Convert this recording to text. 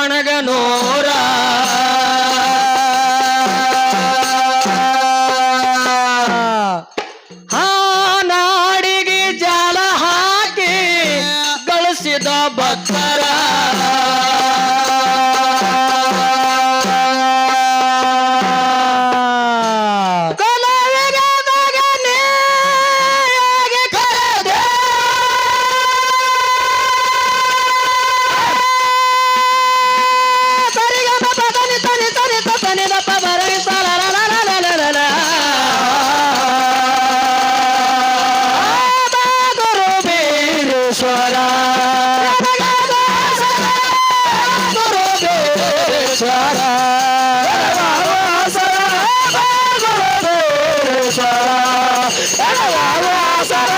ಒಣಗನೋರ. ಹಾನಾಡಿಗೆ ಜಾಲ ಹಾಕಿ ಗಳಿಸಿದ ಭಕ್ತರ ನೆನಪ ಬರೈಸಲ ಗುರು ಬೀರೇಶ್ವರ. ಗುರು ಬೀರೇಶ್ವರ. ಗುರು ಬೀರೇಶ್ವರ. ಸರ